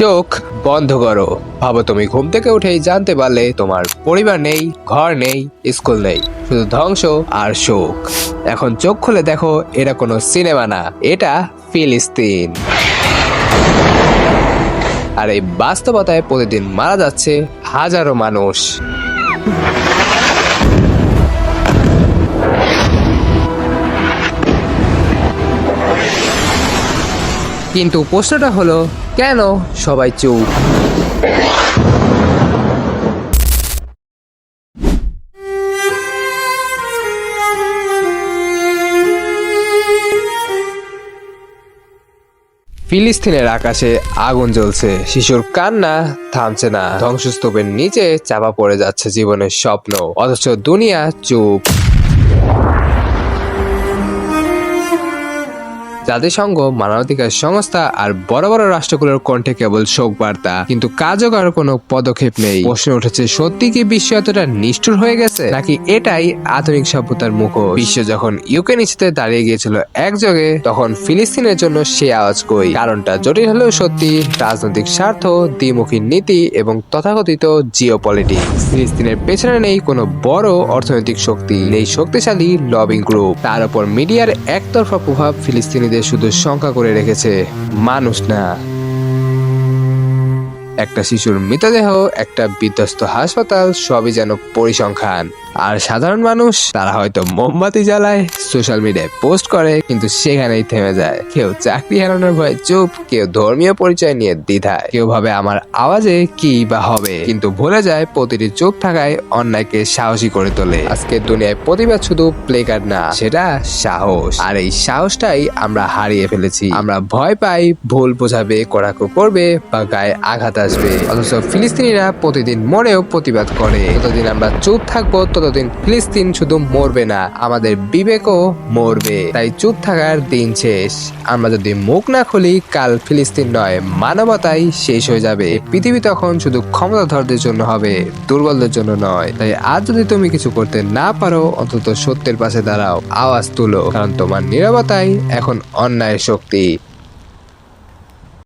চোখ বন্ধ করো। ভাবো তুমি ঘুম থেকে উঠেই জানতে পারলে তোমার পরিবার নেই, ঘর নেই, স্কুল নেই, শুধু ধ্বংস আর শোক। এখন চোখ খুলে দেখো এটা কোনো সিনেমা না, এটা ফিলিস্তিন। আর এই বাস্তবতায় প্রতিদিন মারা যাচ্ছে হাজারো মানুষ। কিন্তু প্রশ্নটা হলো, কেন সবাই চুপ? ফিলিস্তিনের আকাশে আগুন জ্বলছে, শিশুর কান্না থামছে না, ধ্বংসস্তূপের নিচে চাপা পড়ে যাচ্ছে জীবনের স্বপ্ন, অথচ দুনিয়া চুপ। জাতিসংঘ, মানবাধিকার সংস্থা আর বড় বড় রাষ্ট্রগুলোর কণ্ঠে কেবল শোক বার্তা কিন্তু কার্যকর কোনো পদক্ষেপ নেই। প্রশ্ন উঠেছে, সত্যি কি বিশ্ব এতটা নিষ্ঠুর হয়ে গেছে? নাকি এটাই আধুনিক সভ্যতার মুখ বিশ্ব যখন ইউক্রেন ইস্যুতে দাঁড়িয়ে গিয়েছিল একযোগে, তখন ফিলিস্তিনের জন্য সে আওয়াজ কই? কারণটা জটিল হলেও সত্যি, রাজনৈতিক স্বার্থ, দ্বিমুখী নীতি এবং তথাকথিত জিও পলিটিক্স ফিলিস্তিনের পেছনে নেই কোনো বড় অর্থনৈতিক শক্তি। নেই শক্তিশালী লবিং গ্রুপ। তার উপর মিডিয়ার একতরফা প্রভাব ফিলিস্তিনিদের শুধু শঙ্কা করে রেখেছে, মানুষ না। একটা শিশুর মৃতদেহ, একটা বিধ্বস্ত হাসপাতাল, সবই যেন পরিসংখ্যান। আর সাধারণ মানুষ, তারা হয়তো মোমবাতি জ্বালায় সোশ্যাল মিডিয়ায় পোস্ট করে, কিন্তু সেখানেই থেমে যায়। কেউ চাকরি হারানোর ভয়ে চুপ, কেউ ধর্মীয় পরিচয় নিয়ে দ্বিধায়। কেউ ভাবে আমার আওয়াজে কি বা হবে, কিন্তু ভুলে যায় প্রতিটি চুপ থাকায় অন্যায়কে সাহসী করে তোলে। আজকে দুনিয়ায় প্রতিবাদ শুধু প্লে কার্ড না, সেটা সাহস। আর এই সাহসটাই আমরা হারিয়ে ফেলেছি। আমরা ভয় পাই, ভুল বোঝাবে, কড়াকো করবে বা গায়ে আঘাত আসবে। অথচ ফিলিস্তিনিরা প্রতিদিন মরেও প্রতিবাদ করে। যতদিন আমরা চুপ থাকব ততদিন ফিলিস্তিন শুধু মরবে না, আমাদের বিবেকও মরবে। তাই চুপ থাকার দিন শেষ। আমরা যদি মুখ না খুলি, কাল ফিলিস্তিন নয়, মানবতাই শেষ হয়ে যাবে। পৃথিবী তখন শুধু ক্ষমতাধরদের জন্য হবে, দুর্বলদের জন্য নয়। তাই আজ যদি তুমি কিছু করতে না পারো, অন্তত সত্যের পাশে দাঁড়াও, আওয়াজ তুলো, কারণ তোমার নিরবতাই এখন অন্যায়ের শক্তি।